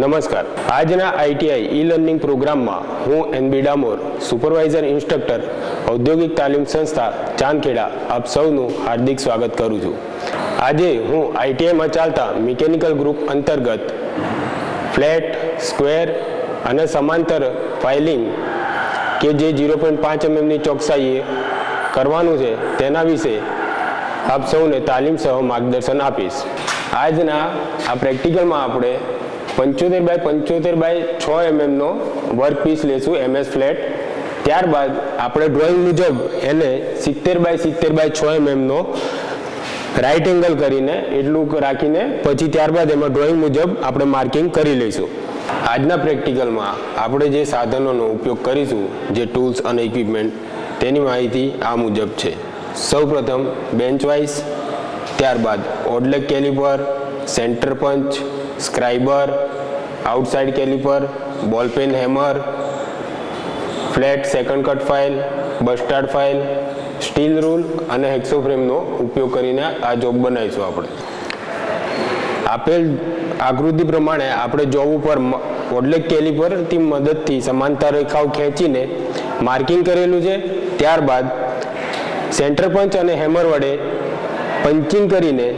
નમસ્કાર. આજના ITI e learning પ્રોગ્રામમાં હું એનબી ડામોર, સુપરવાઇઝર ઇન્સ્ટ્રક્ટર, ઔદ્યોગિક તાલીમ સંસ્થા ચાંદખેડા. આપ સૌનું હાર્દિક સ્વાગત કરું છું. આજે હું આઈટીઆઈમાં ચાલતા મિકેનિકલ ગ્રુપ અંતર્ગત ફ્લેટ, સ્ક્વેર અને સમાંતર ફાઇલિંગ કે જે ઝીરો પોઈન્ટ પાંચ એમએમની ચોકસાઈએ કરવાનું છે તેના વિશે આપ સૌને તાલીમ સહ માર્ગદર્શન આપીશ. આજના આ પ્રેક્ટિકલમાં આપણે પંચોતેર બાય પંચોતેર બાય છ એમએમનો વર્ક પીસ લેશું એમએસ ફ્લેટ ત્યારબાદ આપણે ડ્રોઈંગ મુજબ એને સિત્તેર બાય સિત્તેર બાય છ એમએમનો રાઈટ એંગલ કરીને એટલું રાખીને પછી ત્યારબાદ એમાં ડ્રોઈંગ મુજબ આપણે માર્કિંગ કરી લઈશું. આજના પ્રેક્ટિકલમાં આપણે જે સાધનોનો ઉપયોગ કરીશું, જે ટૂલ્સ અને ઇક્વિપમેન્ટ તેની માહિતી આ મુજબ છે. સૌપ્રથમ બેન્ચ વાઇઝ ત્યારબાદ odd leg calliper, centre punch, scriber, outside calliper ball pen hammer, flat second cut file, bastard file, steel rule અને હેક્સો ફ્રેમનો ઉપયોગ કરીને આ જોબ બનાવીશું આપણે. આપેલ આકૃતિ પ્રમાણે આપણે જોબ ઉપર ઓડલેક કેલિપરથી મદદથી સમાંતર રેખાઓ ખેંચીને માર્કિંગ કરેલું છે. ત્યારબાદ સેન્ટર પંચ અને હેમર વડે પંચિંગ કરીને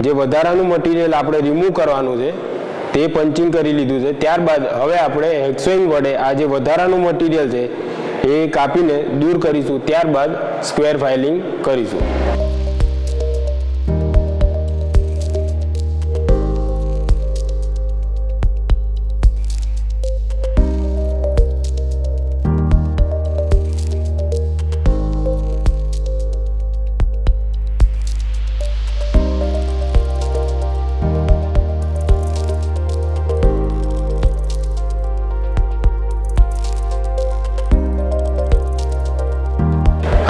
જે વધારાનું મટીરિયલ આપણે રિમૂવ કરવાનું છે, તે પંચિંગ કરી લીધું છે. ત્યારબાદ હવે આપણે હેક્સોઈંગ વડે આ જે વધારાનું મટીરિયલ છે, એ કાપીને દૂર કરીશું. ત્યારબાદ સ્ક્વેર ફાઇલિંગ કરીશું.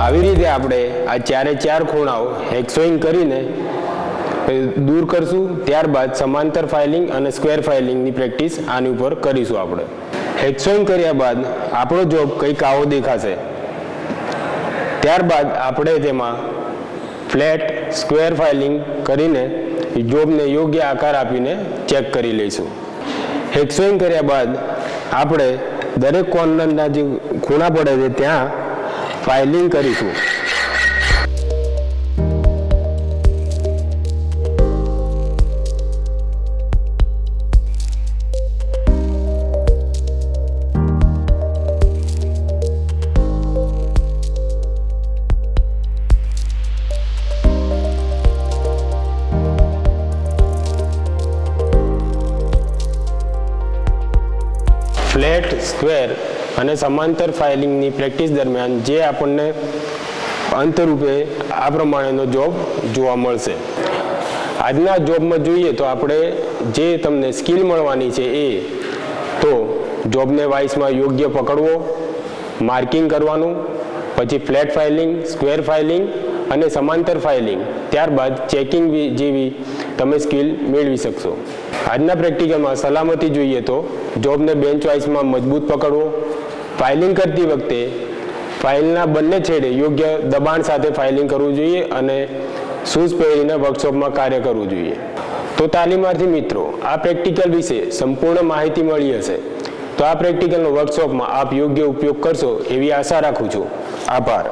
આવી રીતે આપણે આ ચારે ચાર ખૂણાઓ હેક્સોઈંગ કરીને દૂર કરશું. ત્યારબાદ સમાંતર ફાઇલિંગ અને સ્ક્વેર ફાઇલિંગની પ્રેક્ટિસ આની ઉપર કરીશું આપણે. હેક્સોઈંગ કર્યા બાદ આપણો જોબ કંઈક આવો દેખાશે. ત્યારબાદ આપણે તેમાં ફ્લેટ સ્ક્વેર ફાઇલિંગ કરીને જોબને યોગ્ય આકાર આપીને ચેક કરી લઈશું. હેક્સોઈંગ કર્યા બાદ આપણે દરેક કોર્નરના જે ખૂણા પડે છે ત્યાં ફાઇલિંગ કરીશું. ફ્લેટ સ્ક્વેર અને સમાંતર ફાઇલિંગની પ્રેક્ટિસ દરમિયાન જે આપણને અંતરૂપે આ પ્રમાણેનો જોબ જોવા મળશે. આજના જોબમાં જોઈએ તો આપણે જે તમને સ્કિલ મળવાની છે એ, તો જોબને વાઇસમાં યોગ્ય પકડવો માર્કિંગ કરવાનું, પછી ફ્લેટ ફાઇલિંગ સ્ક્વેર ફાઇલિંગ અને સમાંતર ફાઇલિંગ ત્યારબાદ ચેકિંગ જેવી તમે સ્કિલ મેળવી શકશો. આજના પ્રેક્ટિકલમાં સલામતી જોઈએ તો જોબને બેન્ચ વાઇઝમાં મજબૂત પકડવો ફાઇલિંગ કરતી વખતે ફાઇલના બંને છેડે યોગ્ય દબાણ સાથે ફાઇલિંગ કરવું જોઈએ અને શૂઝ પહેરીને વર્કશોપમાં કાર્ય કરવું જોઈએ. તો તાલીમાર્થી મિત્રો, આ પ્રેક્ટિકલ વિશે સંપૂર્ણ માહિતી મળી હશે. તો આ પ્રેક્ટિકલનો વર્કશોપમાં આપ યોગ્ય ઉપયોગ કરશો એવી આશા રાખું છું. આભાર.